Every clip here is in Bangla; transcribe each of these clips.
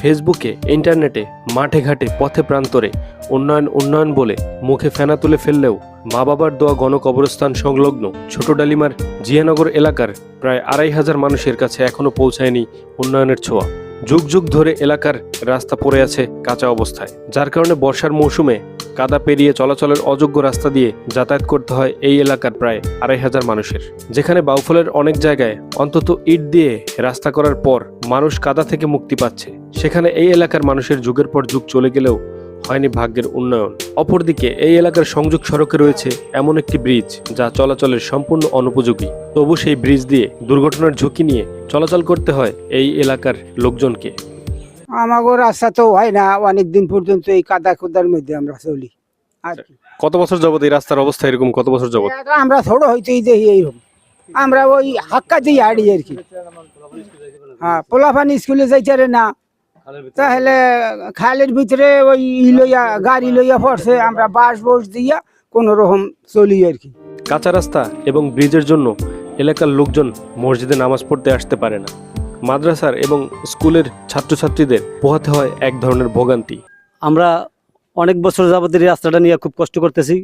ফেসবুকে, ইন্টারনেটে, মাঠে ঘাটে, পথে প্রান্তরে, উন্নয়ন উন্নয়ন বলে মুখে ফেনা তুলে ফেললেও মা বাবার দোয়া গণকবরস্থান সংলগ্ন ছোট ডালিমার জিয়ানগর এলাকার প্রায় আড়াই হাজার মানুষের কাছে এখনও পৌঁছায়নি উন্নয়নের ছোঁয়া। যুগ যুগ ধরে এলাকার রাস্তা পড়ে আছে কাঁচা অবস্থায়, যার কারণে বর্ষার মৌসুমে কাদা পেরিয়ে চলাচলের অযোগ্য রাস্তা দিয়ে যাতায়াত করতে হয় এই এলাকার প্রায় আড়াই হাজার মানুষের। যেখানে বাউফলের অনেক জায়গায় অন্তত ইট দিয়ে রাস্তা করার পর মানুষ কাদা থেকে মুক্তি পাচ্ছে। সেখানে এই এলাকার মানুষের যুগের পর যুগ চলে গেলেও হয়নি ভাগ্যের উন্নয়ন। অপরদিকে এই এলাকার সংযোগ সড়কে রয়েছে এমন একটি ব্রিজ যা চলাচলের সম্পূর্ণ অনুপযোগী। তবু সেই ব্রিজ দিয়ে দুর্ঘটনার ঝুঁকি নিয়ে চলাচল করতে হয় এই এলাকার লোকজনকে। আমাগো রাস্তা তো হয় না অনেক দিন পর্যন্ত এই কাদা কুদার মধ্যে আমরা চলি। আর কি। কত বছর যাবত এই রাস্তার অবস্থা এরকম? কত বছর যাবত? এটা আমরা ছোট হইতেই দেখি এইরকম। আমরা ওই হাক্কা দিয়ে হাঁড়ি আর কি। হ্যাঁ পোলাফানি স্কুলে যাইতে না। তাহলে খালের ভিতরে ওই ই লইয়া গাড়ি লইয়া পড়ছে আমরা বাস বস দিয়া কোনো রকম চলি আর কি। কাঁচা রাস্তা এবং ব্রিজের জন্য এলাকার লোকজন মসজিদে নামাজ পড়তে আসতে পারে না। মাদ্রাসার এবং স্কুলের ছাত্রছাত্রীদের পোহাতে হয় এক ধরনের ভোগান্তি। আমরা অনেক বছর যাবত এই রাস্তাটা নিয়ে খুব কষ্ট করতেছি।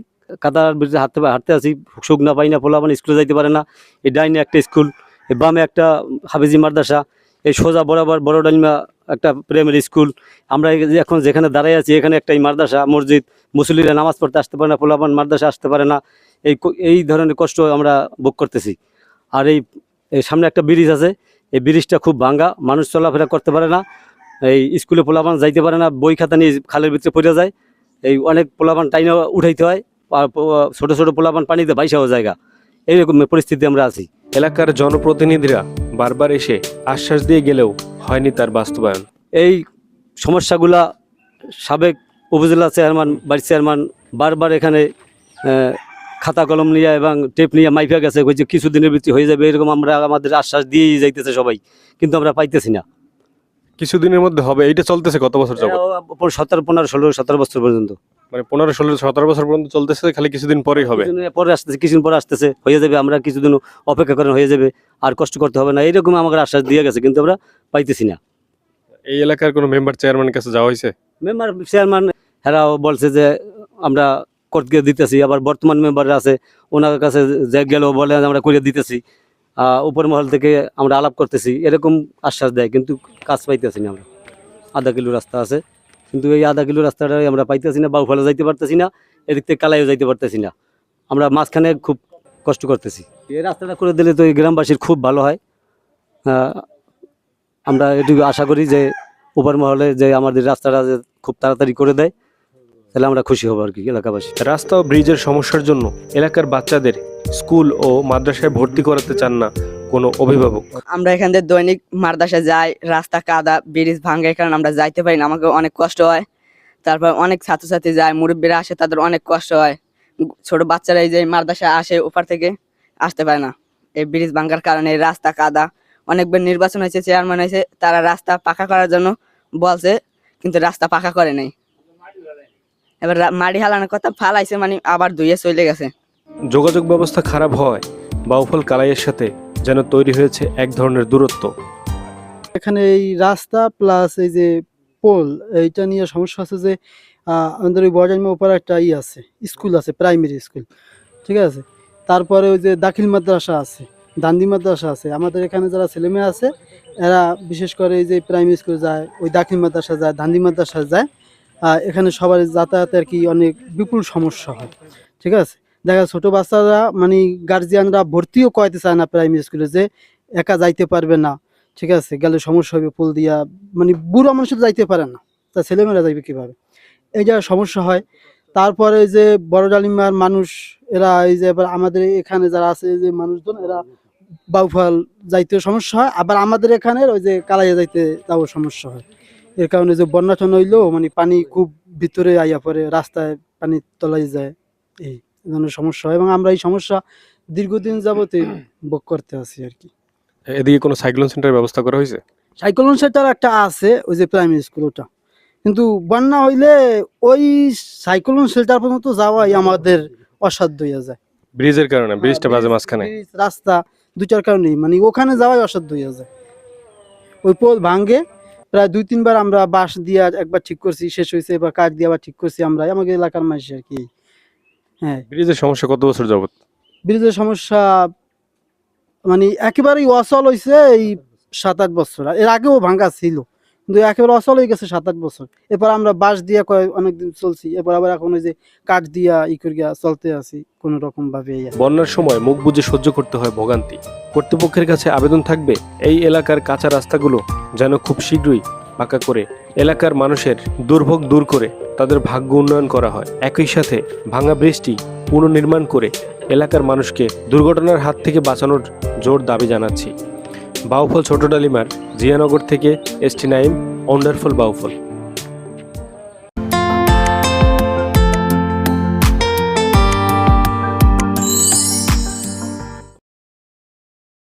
কাদার ব্রিজে হাঁটতে হাঁটতে আসি সুখ না পাই না পোলা মানে স্কুলে যাইতে পারে না। এই ডাইনে একটা স্কুল বামে একটা হাফিজি মাদ্রাসা এই সোজা বরাবর বড় ডাইমা একটা প্রাইমারি স্কুল আমরা এখন যেখানে দাঁড়াই আছি, এখানে একটা এই মাদ্রাসা, মসজিদ। মুসলিরা নামাজ পড়তে আসতে পারে না, পোলাপান মাদ্রাসা আসতে পারে না। এই এই ধরনের কষ্ট আমরা ভোগ করতেছি। আর এই সামনে একটা ব্রিজ আছে। এই ব্রিজটা খুব ভাঙ্গা। মানুষ চলাফেরা করতে পারে না। এই স্কুলে পোলাপান যাইতে পারে না। বই খাতা নিয়ে খালের ভিতরে পড়ে যায়। এই অনেক পোলাপান টাইনে উঠাইতে হয়। আর ছোট ছোট পোলাপান পানিতে বাইসাও জায়গা। এইরকম পরিস্থিতি আমরা আছি। এলাকার জনপ্রতিনিধিরা বারবার এসে আশ্বাস দিয়ে গেলেও হয়নি তার বাস্তবায়ন। এই সমস্যাগুলা সাবেক উপজেলা চেয়ারম্যান ভাইস চেয়ারম্যান বারবার এখানে খাতা কলম নিয়ে এবং টেপ নিয়ে মাইফা গেছে কইছে কিছুদিনের ভিত্তি হয়ে যাবে এরকম আমরা আমাদের আশ্বাস দিয়েই যাইতেছে সবাই কিন্তু আমরা পাইতেছি না। কিছুদিনের মধ্যে হবে এইটা চলতেছে কত বছর সতেরো পনেরো ষোলো সতেরো বছর পর্যন্ত। মানে পনেরো ষোলো সতেরো বছর পর্যন্ত চলতেছে খালি কিছুদিন পরেই হবে। পরে আসতেছে কিছুদিন পরে আসতেছে হয়ে যাবে আমরা কিছুদিন অপেক্ষা করেন হয়ে যাবে আর কষ্ট করতে হবে না। এইরকম আমাকে আশ্বাস দিয়ে গেছে কিন্তু আমরা পাইতেছি না। এই এলাকার কোনো মেম্বার চেয়ারম্যানের কাছে যাওয়া হয়েছে? মেম্বার চেয়ারম্যান এরাও বলছে যে আমরা কোর্টকে দিতেছি আবার বর্তমান মেম্বার আছে ওনার কাছে যে গেলেও বলে আমরা করে দিতেছি। উপর মহল থেকে আমরা আলাপ করতেছি এরকম আশ্বাস দেয় কিন্তু কাজ পাইতেছি না আমরা। আধা কিলো রাস্তা আছে। কিন্তু এই আধা কিলো রাস্তাটাই আমরা পাইতেছি না, বাউফালে যাইতে পারতেছি না, এদিক থেকে কালাইও যাইতে পারতেছি না। আমরা মাঝখানে খুব কষ্ট করতেছি। এই রাস্তাটা করে দিলে তো এই গ্রামবাসীর খুব ভালো হয়। আমরা এটুকু আশা করি যে উপর মহলে যে আমাদের রাস্তাটা যে খুব তাড়াতাড়ি করে দেয়, তাহলে আমরা খুশি হব আর কি, এলাকাবাসী। রাস্তা ও ব্রিজের সমস্যার জন্য এলাকার বাচ্চাদের স্কুল ও মাদ্রাসায় ভর্তি করাতে চান না। কোনো অভিভাবক? আমরা এখান থেকে দৈনিক মারদাসা যাই রাস্তা কাদা ব্রিজ ভাঙ্গা কারণে আমরা যাইতে পারি না আমাকে অনেক কষ্ট হয়। তারপর অনেক ছাত্রছাত্রী যায় মুরব্বীরা আসে তাদের অনেক কষ্ট হয়। ছোট বাচ্চারা এই যে মারদাসা আসে ওপার থেকে আসতে পারে না। এই ব্রিজ ভাঙ্গার কারণে রাস্তা কাদা। অনেকবার নির্বাচন হয়েছে চেয়ারম্যান হয়েছে তারা রাস্তা পাকা করার জন্য বলছে কিন্তু রাস্তা পাকা করে নাই। এবার মাটি হালানোর কথা ফালাইছে মানে আবার ধুয়ে চলে গেছে। যোগাযোগ ব্যবস্থা খারাপ হয় বাউফল কালাইয়ের সাথে যেন তৈরি হয়েছে এক ধরনের দূরত্ব। এখানে এই রাস্তা প্লাস এই যে পোল, এইটা নিয়ে সমস্যা আছে যে আমাদের ওই বজাইমা উপর একটা ই আছে, স্কুল আছে, প্রাইমারি স্কুল, ঠিক আছে? তারপরে ওই যে দাখিল মাদ্রাসা আছে দান্দি মাদ্রাসা আছে। আমাদের এখানে যারা ছেলেমেয়ে আছে, এরা বিশেষ করে এই যে প্রাইমারি স্কুলে যায়, ওই দাখিল মাদ্রাসা যায় দান্দি মাদ্রাসা যায় এখানে সবার যাতায়াতে আর কি অনেক বিপুল সমস্যা হয়, ঠিক আছে? দেখা ছোট বাচ্চারা মানে গার্জিয়ানরা ভর্তিও করাইতে চায় না প্রাইমারি স্কুলে যে একা যাইতে পারবে না। ঠিক আছে, গেলে সমস্যা হবে পুল দিয়া মানে বুড়ো মানুষ যাইতে পারে না, তা ছেলেমেয়েরা যাইবে কীভাবে? এই যা সমস্যা হয়। তারপরে যে বড় ডালিমার মানুষ, এরা এই যে এবার আমাদের এখানে যারা আছে যে মানুষজন, এরা বাউফাল যাইতে সমস্যা হয়, আবার আমাদের এখানে ওই যে কালাইয়া যাইতে তাও সমস্যা হয়। এর কারণে যে বন্যা হইলেও মানে পানি খুব ভিতরে আইয়া পরে রাস্তায় পানি তলাই যায়, এই। ধরনের সমস্যা হয় এবং আমরা এই সমস্যা দীর্ঘদিন যাবতে ভোগ করতে আছি আর কি। এদিকে কোনো সাইক্লোন সেন্টারের ব্যবস্থা করা হয়েছে? সাইক্লোন সেন্টার একটা আছে ওই যে প্রাইমারি স্কুল ওটা। কিন্তু বন্যা হইলে ওই সাইক্লোন শেল্টার পর্যন্ত যাওয়াই আমাদের অসাধ্য হয়ে যায়। ব্রিজের কারণে ব্রিজটা বাজে মাঝখানে। রাস্তা দুইটার কারণেই। মানে ওখানে যাওয়াই অসাধ্য হয়ে যায়। ওই পোল ভাঙ্গে প্রায় দুই তিনবার আমরা বাঁশ দিয়া একবার ঠিক করছি শেষ হয়েছে এবার কাঠ দিয়ে আবার ঠিক করছি আমরা আমাদের এলাকার মানুষ আর কি। হ্যাঁ। ব্রিজের সমস্যা কত বছর যাবত ব্রিজের সমস্যা মানে একেবারেই অচল হয়েছে এই সাত আট বছর। এর আগেও ভাঙ্গা ছিল কিন্তু একেবারে অচল হয়ে গেছে সাত আট বছর। এরপর আমরা বাঁশ দিয়া কয় অনেকদিন চলছি এরপর আবার এখন ওই যে কাঠ দিয়া ই করিয়া চলতে আছি কোনো রকম ভাবে বন্যার সময় মুখ বুজে সহ্য করতে হয় ভোগান্তি। কর্তৃপক্ষের কাছে আবেদন থাকবে এই এলাকার কাঁচা রাস্তাগুলো যেন খুব শীঘ্রই পাকা করে এলাকার মানুষের দুর্ভোগ দূর করে তাদের ভাগ্য উন্নয়ন করা হয়। একই সাথে ভাঙা ব্রিজটি পুনর্নির্মাণ করে এলাকার মানুষকে দুর্ঘটনার হাত থেকে বাঁচানোর জোর দাবি জানাচ্ছি। বাউফল ছোট ডালিমার জিয়ানগর থেকে এসটি নাইম ওয়ান্ডারফুল বাউফল।